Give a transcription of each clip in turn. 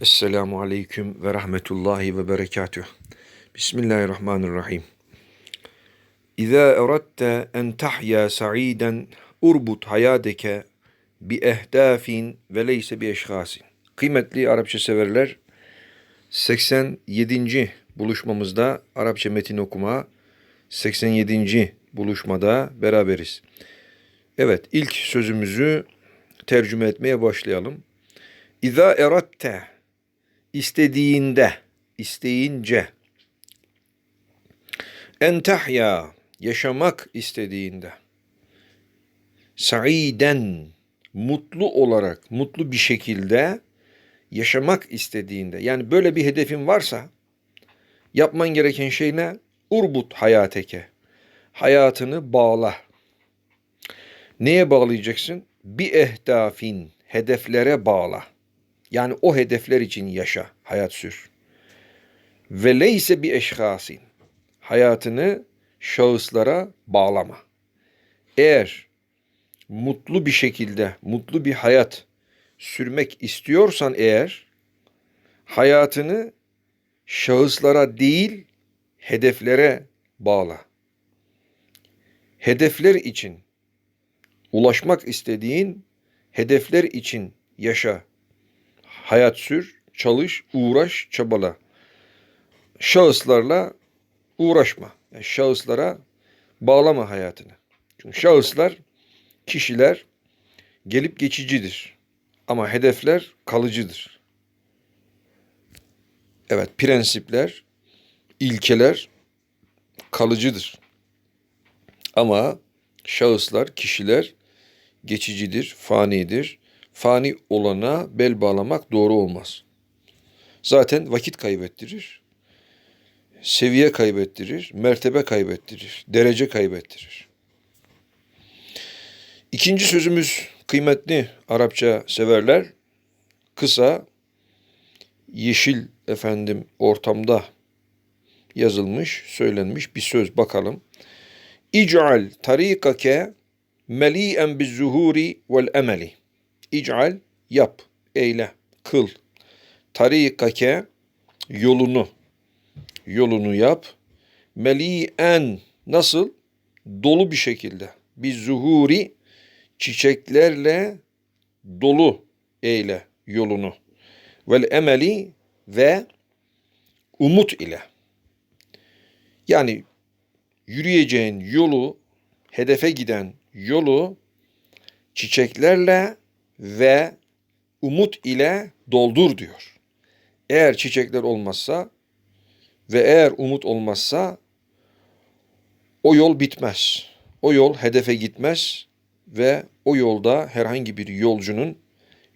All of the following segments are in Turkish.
Esselamu Aleyküm ve Rahmetullahi ve Berekatüh. Bismillahirrahmanirrahim. İza eradte en tahya sa'iden urbut hayadeke bi ehdafin ve leyse bi eşhasin. Kıymetli Arapça severler, 87. buluşmamızda Arapça metin okuma 87. buluşmada beraberiz. Evet, ilk sözümüzü tercüme etmeye başlayalım. İza eratte istediğinde, isteyince en tahya yaşamak istediğinde saiden mutlu olarak, mutlu bir şekilde yaşamak istediğinde yani böyle bir hedefin varsa yapman gereken şey ne? Urbut hayateke. Hayatını bağla. Neye bağlayacaksın? Bir ehdafin, hedeflere bağla. Yani o hedefler için yaşa, hayat sür. Ve leyse bir eşhasin. Hayatını şahıslara bağlama. Eğer mutlu bir şekilde, mutlu bir hayat sürmek istiyorsan eğer, hayatını şahıslara değil, hedeflere bağla. Hedefler için, ulaşmak istediğin hedefler için yaşa. Hayat sür, çalış, uğraş, çabala. Şahıslarla uğraşma. Yani şahıslara bağlama hayatını. Çünkü şahıslar, kişiler gelip geçicidir. Ama hedefler kalıcıdır. Evet, prensipler, ilkeler kalıcıdır. Ama şahıslar, kişiler geçicidir, fanidir. Fani olana bel bağlamak doğru olmaz. Zaten vakit kaybettirir. Seviye kaybettirir, mertebe kaybettirir, derece kaybettirir. İkinci sözümüz kıymetli Arapça severler. Kısa, yeşil efendim ortamda yazılmış, söylenmiş bir söz bakalım. İc'al tarikake meli'en biz zuhuri vel emeli. İc'al yap, eyle, kıl. Tarikake yolunu, yolunu yap. Meli'en nasıl? Dolu bir şekilde. Biz zuhuri çiçeklerle dolu eyle yolunu. Vel emeli ve umut ile. Yani yürüyeceğin yolu, hedefe giden yolu çiçeklerle ve umut ile doldur diyor. Eğer çiçekler olmazsa ve eğer umut olmazsa o yol bitmez. O yol hedefe gitmez ve o yolda herhangi bir yolcunun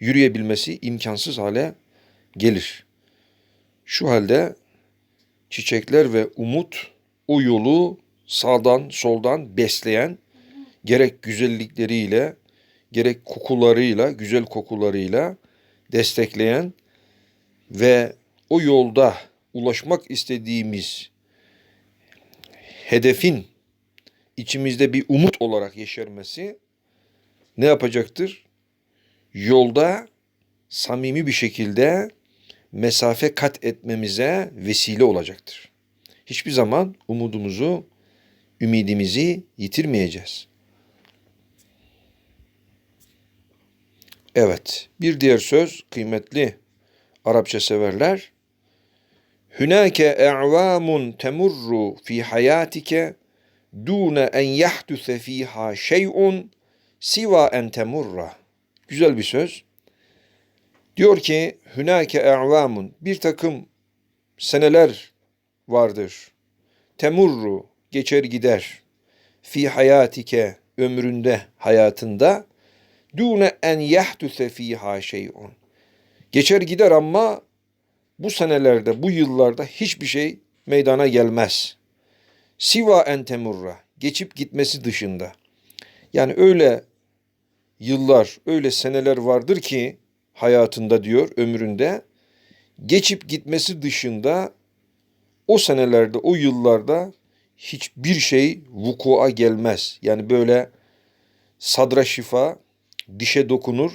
yürüyebilmesi imkansız hale gelir. Şu halde çiçekler ve umut o yolu sağdan soldan besleyen gerek güzellikleriyle gerek kokularıyla, güzel kokularıyla destekleyen ve o yolda ulaşmak istediğimiz hedefin içimizde bir umut olarak yeşermesi ne yapacaktır? Yolda samimi bir şekilde mesafe kat etmemize vesile olacaktır. Hiçbir zaman umudumuzu, ümidimizi yitirmeyeceğiz. Evet, bir diğer söz kıymetli Arapça severler. Hünake e'vamun temurru fi hayatike dune en yahduse fiha şey'un siva en temurra. Güzel bir söz. Diyor ki hünake e'vamun bir takım seneler vardır. Temurru geçer gider. Fi hayatike ömründe hayatında dune en yahduse fiha şey'un. Geçer gider ama bu senelerde, bu yıllarda hiçbir şey meydana gelmez. Siva en temurra, geçip gitmesi dışında. Yani öyle yıllar, öyle seneler vardır ki hayatında diyor, ömründe geçip gitmesi dışında o senelerde, o yıllarda hiçbir şey vukua gelmez. Yani böyle sadra şifa, dişe dokunur,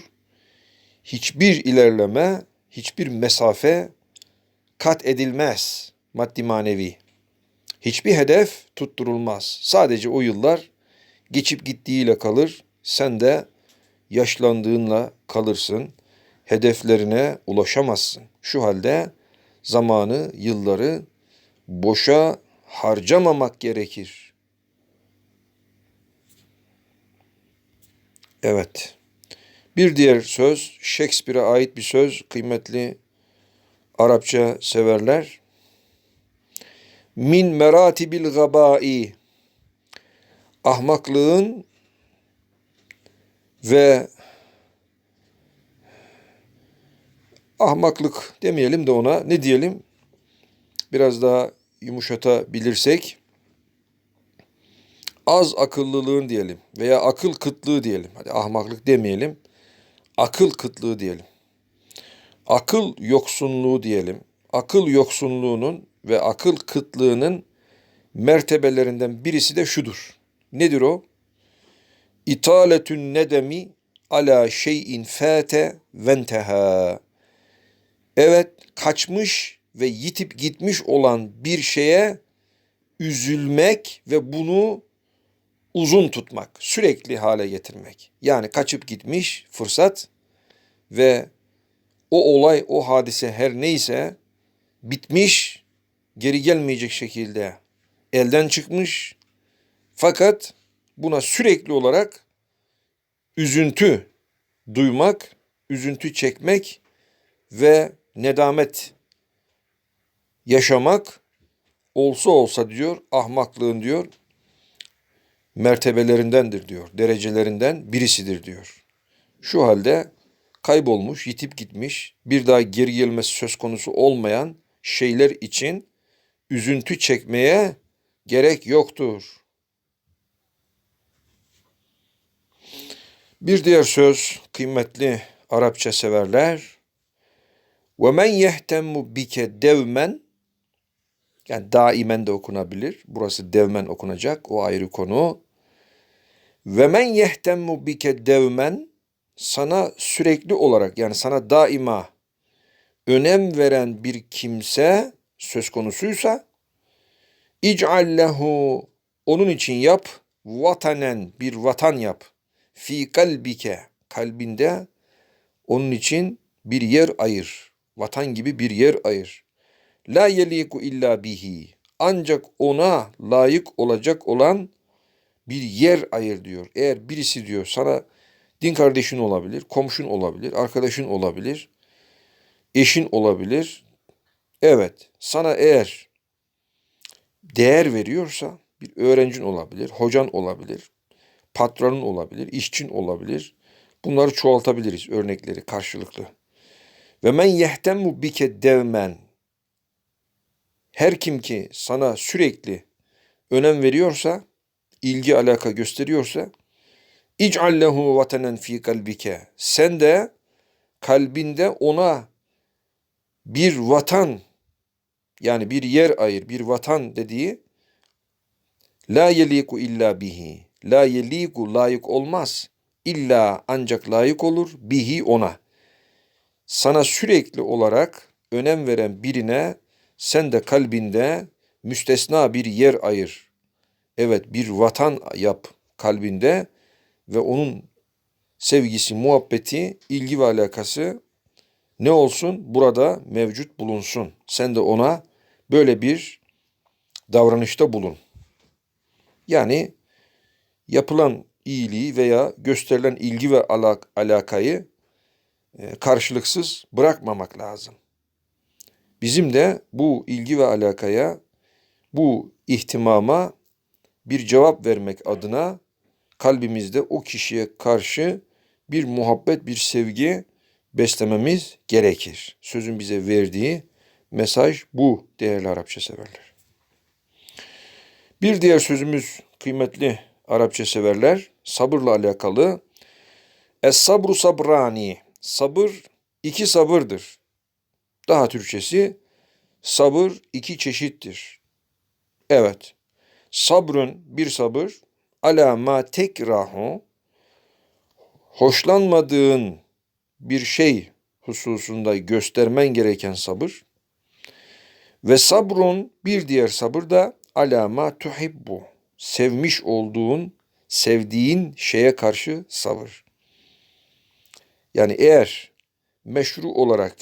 hiçbir ilerleme hiçbir mesafe kat edilmez maddi manevi. Hiçbir hedef tutturulmaz. Sadece o yıllar geçip gittiğiyle kalır. Sen de yaşlandığınla kalırsın. Hedeflerine ulaşamazsın. Şu halde zamanı, yılları boşa harcamamak gerekir. Evet. Bir diğer söz Shakespeare'e ait bir söz kıymetli Arapça severler. Min meratibil gabai ahmaklığın ve ahmaklık demeyelim de ona ne diyelim? Biraz daha yumuşatabilirsek az akıllılığın diyelim veya akıl kıtlığı diyelim. Hadi ahmaklık demeyelim. Akıl kıtlığı diyelim. Akıl yoksunluğu diyelim. Akıl yoksunluğunun ve akıl kıtlığının mertebelerinden birisi de şudur. Nedir o? İtaletün nedemi ala şeyin fate venteha. Evet, kaçmış ve yitip gitmiş olan bir şeye üzülmek ve bunu uzun tutmak, sürekli hale getirmek. Yani kaçıp gitmiş fırsat ve o olay, o hadise her neyse bitmiş, geri gelmeyecek şekilde elden çıkmış. Fakat buna sürekli olarak üzüntü duymak, üzüntü çekmek ve nedamet yaşamak olsa olsa diyor ahmaklığın diyor mertebelerindendir diyor. Derecelerinden birisidir diyor. Şu halde kaybolmuş, yitip gitmiş, bir daha geri gelmesi söz konusu olmayan şeyler için üzüntü çekmeye gerek yoktur. Bir diğer söz kıymetli Arapça severler. Ve men yehtemmu bike devmen yani daimen de okunabilir. Burası devmen okunacak. O ayrı konu. Ve men yehtemmu bike devmen sana sürekli olarak yani sana daima önem veren bir kimse söz konusuysa ic'al lehu onun için yap vatanen bir vatan yap. Fi kalbike kalbinde onun için bir yer ayır vatan gibi bir yer ayır. La yeliku illa bihi. Ancak ona layık olacak olan bir yer ayır diyor. Eğer birisi diyor sana din kardeşin olabilir, komşun olabilir, arkadaşın olabilir, eşin olabilir. Evet, sana eğer değer veriyorsa bir öğrencin olabilir, hocan olabilir, patronun olabilir, işçin olabilir. Bunları çoğaltabiliriz örnekleri karşılıklı. Ve men yehtemmu bike devmen. Her kim ki sana sürekli önem veriyorsa ilgi alaka gösteriyorsa İc'al lehu vatenen fi kalbike. Sen de kalbinde ona bir vatan yani bir yer ayır, bir vatan dediği la yeliku illa bihi. La yeliku layık olmaz. İlla ancak layık olur bihi ona. Sana sürekli olarak önem veren birine sen de kalbinde müstesna bir yer ayır. Evet bir vatan yap kalbinde ve onun sevgisi, muhabbeti, ilgi ve alakası ne olsun? Burada mevcut bulunsun. Sen de ona böyle bir davranışta bulun. Yani yapılan iyiliği veya gösterilen ilgi ve alak alakayı e, karşılıksız bırakmamak lazım. Bizim de bu ilgi ve alakaya, bu ihtimama bir cevap vermek adına kalbimizde o kişiye karşı bir muhabbet, bir sevgi beslememiz gerekir. Sözün bize verdiği mesaj bu değerli Arapça severler. Bir diğer sözümüz kıymetli Arapça severler sabırla alakalı. Es sabru sabrani. Sabır iki sabırdır. Daha Türkçesi sabır iki çeşittir. Evet. Sabrın bir sabır ala ma tekrahu hoşlanmadığın bir şey hususunda göstermen gereken sabır. Ve sabrun bir diğer sabır da alama tuhibbu. Sevmiş olduğun, sevdiğin şeye karşı sabır. Yani eğer meşru olarak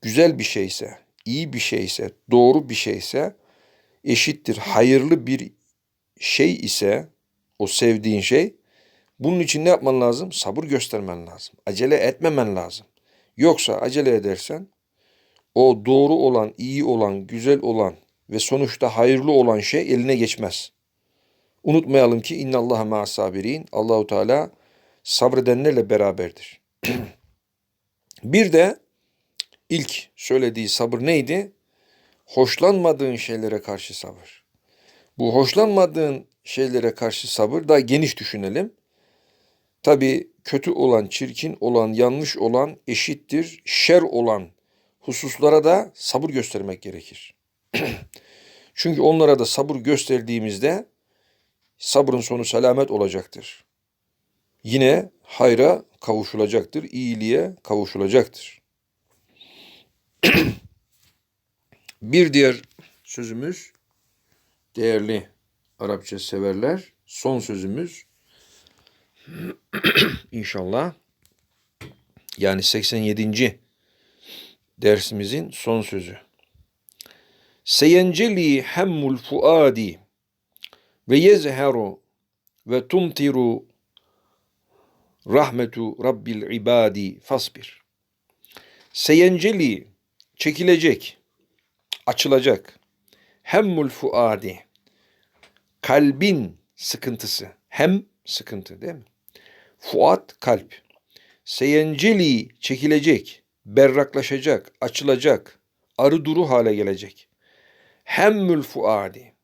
güzel bir şeyse, iyi bir şeyse, doğru bir şeyse eşittir hayırlı bir şey ise o sevdiğin şey bunun için ne yapman lazım? Sabır göstermen lazım. Acele etmemen lazım. Yoksa acele edersen o doğru olan, iyi olan, güzel olan ve sonuçta hayırlı olan şey eline geçmez. Unutmayalım ki innallaha ma'as sabirin. Allahu Teala sabredenlerle beraberdir. bir de ilk söylediği sabır neydi? Hoşlanmadığın şeylere karşı sabır. Bu hoşlanmadığın şeylere karşı sabır daha geniş düşünelim. Tabi kötü olan, çirkin olan, yanlış olan eşittir, şer olan hususlara da sabır göstermek gerekir. Çünkü onlara da sabır gösterdiğimizde sabrın sonu selamet olacaktır. Yine hayra kavuşulacaktır, iyiliğe kavuşulacaktır. Bir diğer sözümüz değerli Arapça severler. Son sözümüz inşallah yani 87. dersimizin son sözü. Seyenceli hemmul fuadi ve yezheru ve tumtiru rahmetu rabbil ibadi fasbir. Seyenceli çekilecek, açılacak. Hemmul fuadi kalbin sıkıntısı. Hem sıkıntı değil mi? Fuat kalp. Seyenceli çekilecek, berraklaşacak, açılacak, arı duru hale gelecek. Hemmül fuadi.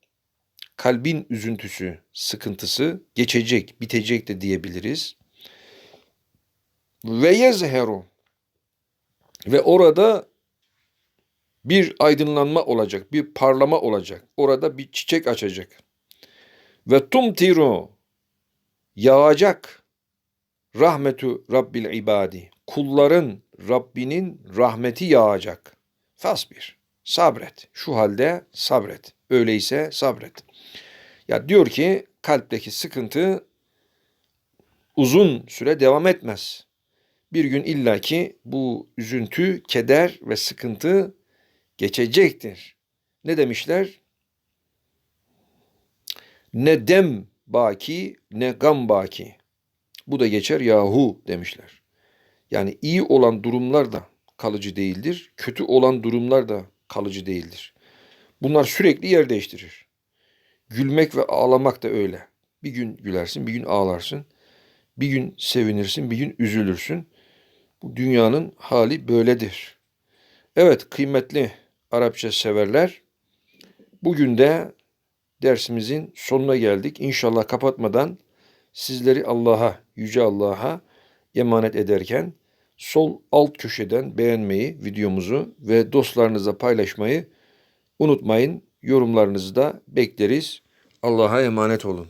Kalbin üzüntüsü, sıkıntısı geçecek, bitecek de diyebiliriz. Ve yezheru. Ve orada bir aydınlanma olacak, bir parlama olacak. Orada bir çiçek açacak. Ve tumtiru yağacak rahmetu rabbil ibadi. Kulların Rabbinin rahmeti yağacak. Fasbir. Sabret. Şu halde sabret. Öyleyse sabret. Ya diyor ki kalpteki sıkıntı uzun süre devam etmez. Bir gün illaki bu üzüntü, keder ve sıkıntı geçecektir. Ne demişler? Ne dem baki ne gam baki. Bu da geçer yahu demişler. Yani iyi olan durumlar da kalıcı değildir. Kötü olan durumlar da kalıcı değildir. Bunlar sürekli yer değiştirir. Gülmek ve ağlamak da öyle. Bir gün gülersin, bir gün ağlarsın. Bir gün sevinirsin, bir gün üzülürsün. Bu dünyanın hali böyledir. Evet kıymetli Arapça severler. Bugün de dersimizin sonuna geldik. İnşallah kapatmadan sizleri Allah'a, Yüce Allah'a emanet ederken sol alt köşeden beğenmeyi, videomuzu ve dostlarınızla paylaşmayı unutmayın. Yorumlarınızı da bekleriz. Allah'a emanet olun.